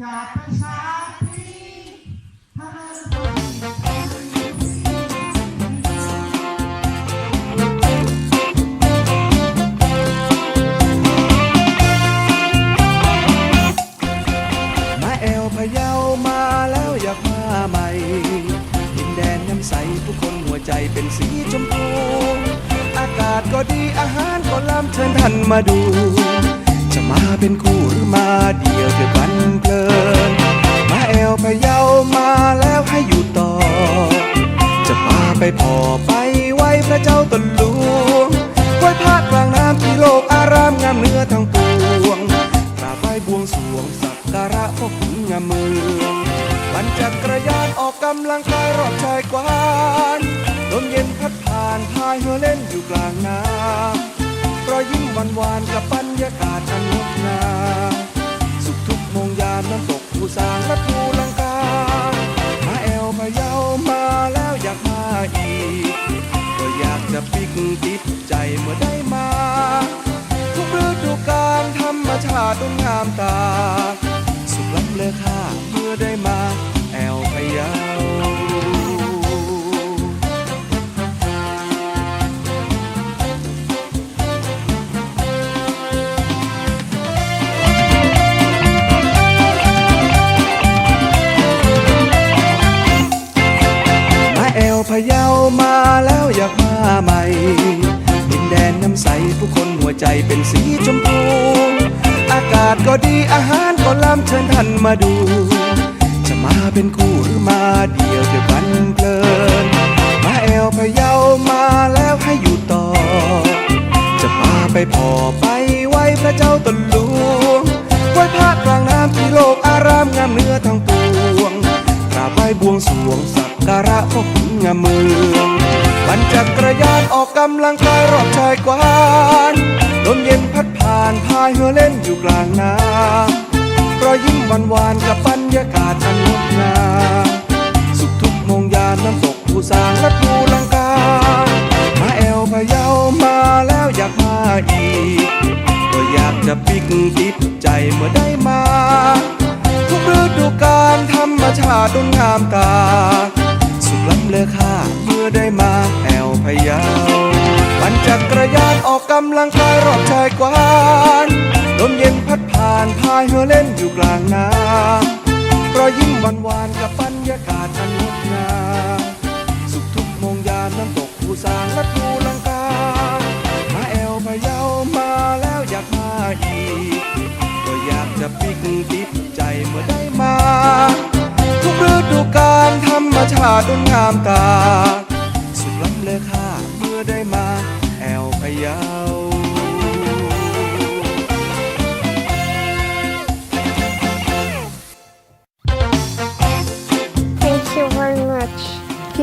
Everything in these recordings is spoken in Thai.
มาแอลพยามาแล้วอยากมาใหม่ดินแดนน้ำใสผู้คนหัวใจเป็นสีชมพู อากาศก็ดีอาหารก็ล้ำเชิญท่นมาดู จะมาเป็นคู่หรือมาเดียวเดียวกัน พาไปพอไปไหวพระเจ้าตนหลวงไว้พระกลางน้ำที่โลกอารามงามเนื้อทั้งปวงกราบไหว้บวงสรวงสักการะพ่อขุนงามเมืองปั่นจักรยานออกกำลังกายรอบชายกวานลมเย็นพัดผ่านพายเรือเล่นอยู่กลางน้ำรอยยิ้มหวานหวานๆกับบรรยากาศอันงดงามสุขทุกโมงยามน้ำตกภูสางและภูลัง ติงดงามตา สุขล้ำเลอค่าเมื่อได้มาแอวพะเยามาแอวพะเยามาแล้วอยากมาใหม่ดินแดนน้ำใสผู้คนหัวใจเป็นสีชมพูากาศก็ดีอาหารก็ล้ำเชิญท่านมาดู จะมาเป็นคู่หรือมาเดียวเดียวกันเพลิน มาแอวพะเยามาแล้วให้อยู่ต่อ จะพาไปพอไปไหวพระเจ้าตนหลวงไหวพระกลางน้ำที่โลกอารามงามเนื้อทั้งปวงกราบไหวบวงสวงสักการะพ่อขุนงามเมืองปั่นจักรยานออกกำลังกายรอบชายกวานายเรือเล่นอยู่กลางน้ำรอยยิ้มหวานหวานๆกับบรรยากาศอันงดงามสุขทุกโมงยามน้ำตกภูสางและภูลังกา มาแอวพะเยามาแล้วอยากมาอีก ก็อยากจะปิกติดใจเมื่อได้มา ทุกฤดูกาลธรรมชาติดงามตา สุขล้ำเลอค่าเมื่อได้มาแอวพะเยา ปั่นจักรยานออกกำลังกายรอบชายกวานลมเย็นพัดผ่านพายเรือเล่นอยู่กลางน้ำรอยยิ้มหวานหวานๆกับบรรยากาศอันงดงามสุขทุกโมงยามน้ำตกภูสางและภูลังกา มาแอวพะเยามาแล้วอยากมาอีก ก็อยากจะปิกติดใจเมื่อได้มา ทุกฤดูกาลธรรมชาติงดงามตา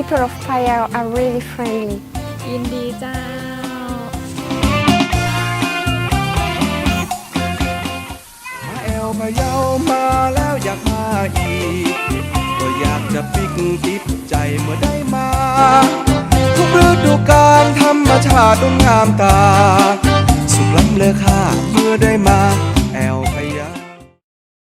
People of Payao are really friendly. ยินดีเจ้า มาแอวพะเยามาแล้วอยากมาอีก ก็อยากจะปิกติดใจเมื่อได้มา ทุกฤดูกาลธรรมชาติงดงามตา สุขล้ำเลอค่าเมื่อได้มา